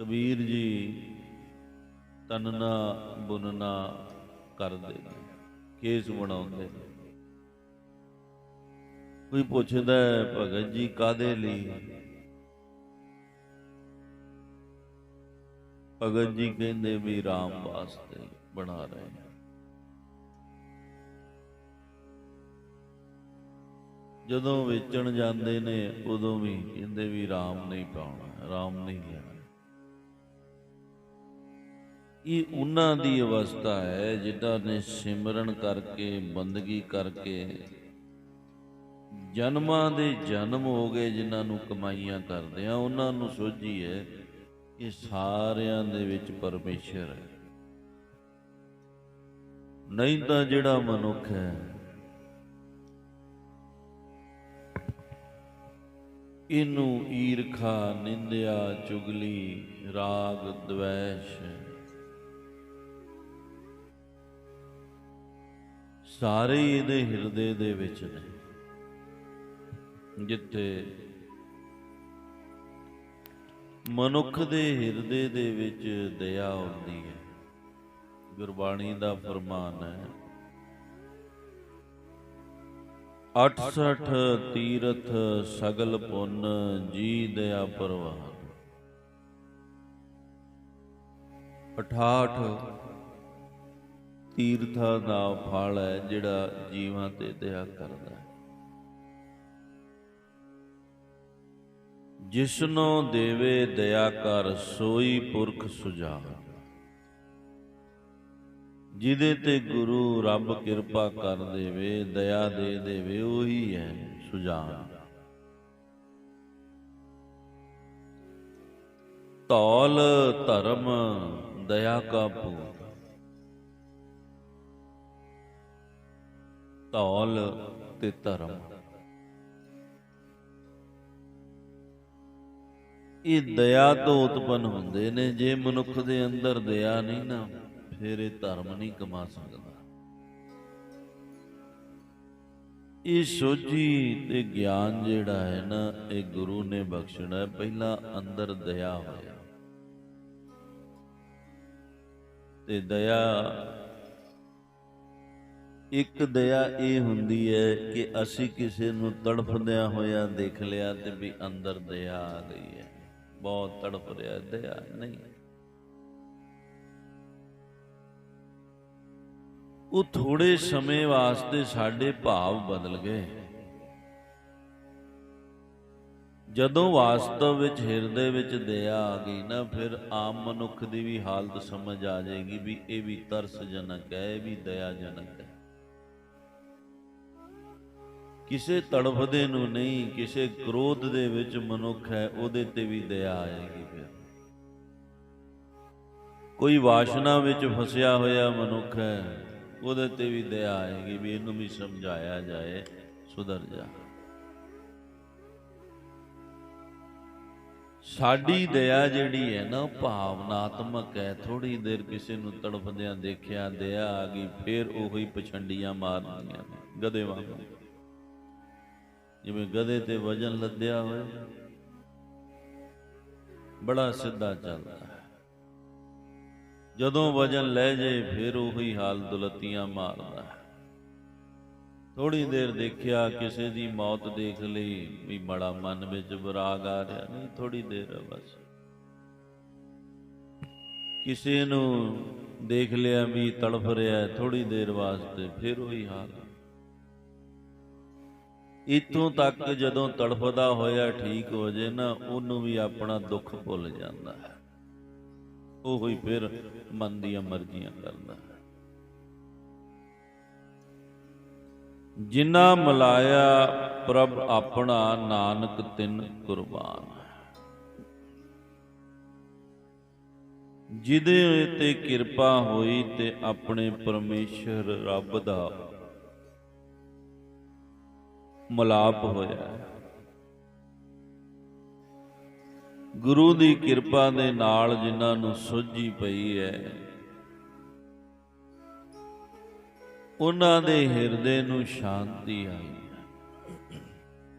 ਕਬੀਰ ਜੀ ਤਨਨਾ ਬੁਨਨਾ ਕਰਦੇ ਨੇ ਕੇਸ ਬਣਾਉਂਦੇ। ਨੇ ਕੋਈ ਪੁੱਛਦਾ ਹੈ, ਭਗਤ ਜੀ ਕਾਦੇ ਲਈ? ਭਗਤ ਜੀ ਕਹਿੰਦੇ ਵੀ RAM ਵਾਸਤੇ ਬਣਾ ਰਹੇ ਨੇ ਜਦੋਂ ਵੇਚਣ ਜਾਂਦੇ ਨੇ ਉਦੋਂ ਵੀ ਕਹਿੰਦੇ ਵੀ RAM ਨਹੀਂ ਪਾਉਣਾ RAM ਨਹੀਂ ਲੈਣਾ। ਇਹ ਉਹਨਾਂ ਦੀ ਅਵਸਥਾ ਹੈ ਜਿਨ੍ਹਾਂ ਨੇ ਸਿਮਰਨ ਕਰਕੇ, ਬੰਦਗੀ ਕਰਕੇ ਜਨਮਾਂ ਦੇ ਜਨਮ ਹੋ ਗਏ, ਜਿਨ੍ਹਾਂ ਨੂੰ ਕਮਾਈਆਂ ਕਰਦੇ ਆ। ਉਹਨਾਂ ਨੂੰ ਸੋਝੀ ਹੈ ਇਹ ਸਾਰਿਆਂ ਦੇ ਵਿੱਚ ਪਰਮੇਸ਼ਰ ਹੈ। ਨਹੀਂ ਤਾਂ ਜਿਹੜਾ ਮਨੁੱਖ ਹੈ, ਇਹਨੂੰ ਈਰਖਾ, ਨਿੰਦਿਆ, ਚੁਗਲੀ, ਰਾਗ, ਦਵੇਸ਼ ਸਾਰੇ ਇਹਦੇ ਹਿਰਦੇ ਦੇ ਵਿੱਚ ਨੇ। ਜਿੱਥੇ ਮਨੁੱਖ ਦੇ ਹਿਰਦੇ ਦੇ ਵਿੱਚ ਦਇਆ ਹੁੰਦੀ ਹੈ। ਗੁਰਬਾਣੀ ਦਾ ਫਰਮਾਨ ਹੈ 68 ਤੀਰਥ ਸਗਲ ਪੁੰਨ ਜੀ ਦਇਆ ਪਰਵਾਨ 68 ਤੀਰਥਾਂ ਦਾ ਫਲ ਹੈ ਜਿਹੜਾ ਜੀਵਾਂ ਤੇ ਦਇਆ ਕਰਦਾ ਹੈ। ਜਿਸਨੋ ਦੇਵੇ ਦਇਆ ਕਰ, ਸੋਈ ਪੁਰਖ ਸੁਜਾ ਜਿਹਦੇ ਤੇ ਗੁਰੂ ਰੱਬ ਕਿਰਪਾ ਕਰ ਦੇਵੇ, ਦਇਆ ਦੇ ਦੇਵੇ, ਉਹੀ ਹੈ ਸੁਜਾਨ। ਤੌਲ ਧਰਮ ਦਇਆ ਕਾ ਪੂਤ ਤੌਲ ਤੇ ਧਰਮ। ਇਹ ਦਇਆ ਤੋਂ ਉਤਪਨ ਹੁੰਦੇ ਨੇ, ਜੇ ਮਨੁੱਖ ਦੇ ਅੰਦਰ ਦਇਆ ਨਹੀਂ ਨਾ, ਫਿਰ ਇਹ ਧਰਮ ਨਹੀਂ ਕਮਾ ਸਕਦਾ। ਇਹ ਸੋਝੀ ਤੇ ਗਿਆਨ ਜਿਹੜਾ ਹੈ ਨਾ, ਇਹ ਗੁਰੂ ਨੇ ਬਖਸ਼ਣਾ ਪਹਿਲਾਂ ਅੰਦਰ ਦਇਆ ਹੋਇਆ। ਤੇ ਦਇਆ ਇੱਕ ਦਇਆ ਇਹ ਹੁੰਦੀ ਹੈ ਕਿ ਅਸੀਂ ਕਿਸੇ ਨੂੰ ਤੜਫਦਿਆਂ ਹੋਇਆ ਦੇਖ ਲਿਆ ਤੇ ਵੀ ਅੰਦਰ ਦਇਆ ਆ ਗਈ ਹੈ। ਬਹੁਤ ਤੜਫ ਰਿਹਾ, ਦਇਆ ਨਹੀਂ। ਉਹ ਥੋੜੇ ਸਮੇਂ ਵਾਸਤੇ ਸਾਡੇ ਭਾਵ ਬਦਲ ਗਏ। ਜਦੋਂ ਵਾਸਤਵ ਵਿੱਚ ਹਿਰਦੇ ਵਿੱਚ ਦਇਆ ਆ ਗਈ ਨਾ, ਫਿਰ ਆਮ ਮਨੁੱਖ ਦੀ ਵੀ ਹਾਲਤ ਸਮਝ ਆ ਜਾਏਗੀ ਵੀ ਇਹ ਵੀ ਤਰਸਜਨਕ ਹੈ, ਇਹ ਵੀ ਦਇਆਜਨਕ ਹੈ। ਕਿਸੇ ਤੜਫਦੇ ਨੂੰ ਨਹੀਂ, ਕਿਸੇ ਕ੍ਰੋਧ ਦੇ ਵਿੱਚ ਮਨੁੱਖ ਹੈ, ਉਹਦੇ ਤੇ ਵੀ ਦਇਆ ਆਏਗੀ ਫਿਰ। ਕੋਈ ਵਾਸ਼ਨਾ ਵਿੱਚ ਫਸਿਆ ਹੋਇਆ ਮਨੁੱਖ ਹੈ, ਉਹਦੇ ਤੇ ਵੀ ਦਇਆ ਆਏਗੀ ਵੀ ਇਹਨੂੰ ਵੀ ਸਮਝਾਇਆ ਜਾਏ, ਸੁਧਰ ਜਾ। ਸਾਡੀ ਦਇਆ ਜਿਹੜੀ ਹੈ ਨਾ ਭਾਵਨਾਤਮਕ ਹੈ। ਥੋੜੀ ਦੇਰ ਕਿਸੇ ਨੂੰ ਤੜਫਦਿਆਂ ਦੇਖਿਆ, ਦਇਆ ਆ ਗਈ, ਫਿਰ ਉਹੀ ਪਛੰਡੀਆਂ ਮਾਰਦੀਆਂ ਨੇ, ਗਧੇ ਵਾਂਗੂ। ਜਿਵੇਂ ਗਧੇ ਤੇ ਵਜਨ ਲੱਦਿਆ ਹੋਇਆ, ਬੜਾ ਸਿੱਧਾ ਚੱਲਦਾ ਹੈ। ਜਦੋਂ ਵਜਨ ਲੈ ਜੇ ਫਿਰ ਉਹੀ ਹਾਲ ਦੁਲਤੀਆਂ ਮਾਰਦਾ ਹੈ। ਥੋੜੀ ਦੇਰ ਦੇਖਿਆ, ਕਿਸੇ ਦੀ ਮੌਤ ਦੇਖ ਲਈ, ਵੀ ਬੜਾ ਮਨ ਵਿੱਚ ਵਿਰਾਗ ਆ ਰਿਹਾ, ਨਹੀਂ ਥੋੜੀ ਦੇਰ ਬਸ। ਕਿਸੇ ਨੂੰ ਦੇਖ ਲਿਆ ਵੀ ਤੜਫ ਰਿਹਾ ਥੋੜੀ ਦੇਰ ਵਾਸਤੇ ਫਿਰ ਉਹੀ ਹਾਲ। ਇਤੋਂ ਤੱਕ ਜਦੋਂ ਤੜਫਦਾ ਹੋਇਆ ਠੀਕ ਹੋ ਜੇ ਨਾ, ਉਹਨੂੰ ਵੀ ਆਪਣਾ ਦੁੱਖ ਭੁੱਲ ਜਾਂਦਾ ਹੈ। ਉਹ ਹੀ ਫਿਰ ਮਨ ਦੀਆਂ ਮਰਜ਼ੀਆਂ ਕਰਦਾ ਹੈ। ਜਿਨ੍ਹਾਂ ਮਲਾਇਆ ਪ੍ਰਭ ਆਪਣਾ ਨਾਨਕ ਤਿੰਨ ਕੁਰਬਾਨ ਜਿਹਦੇ ਤੇ ਕਿਰਪਾ ਹੋਈ ਤੇ ਆਪਣੇ ਪਰਮੇਸ਼ਰ ਰੱਬ ਦਾ ਮਲਾਪ ਹੋਇਆ। ਗੁਰੂ ਦੀ ਕਿਰਪਾ ਦੇ ਨਾਲ ਜਿਨ੍ਹਾਂ ਨੂੰ ਸੁੱਝੀ ਪਈ ਹੈ, ਉਹਨਾਂ ਦੇ ਹਿਰਦੇ ਨੂੰ ਸ਼ਾਂਤੀ ਆਈ।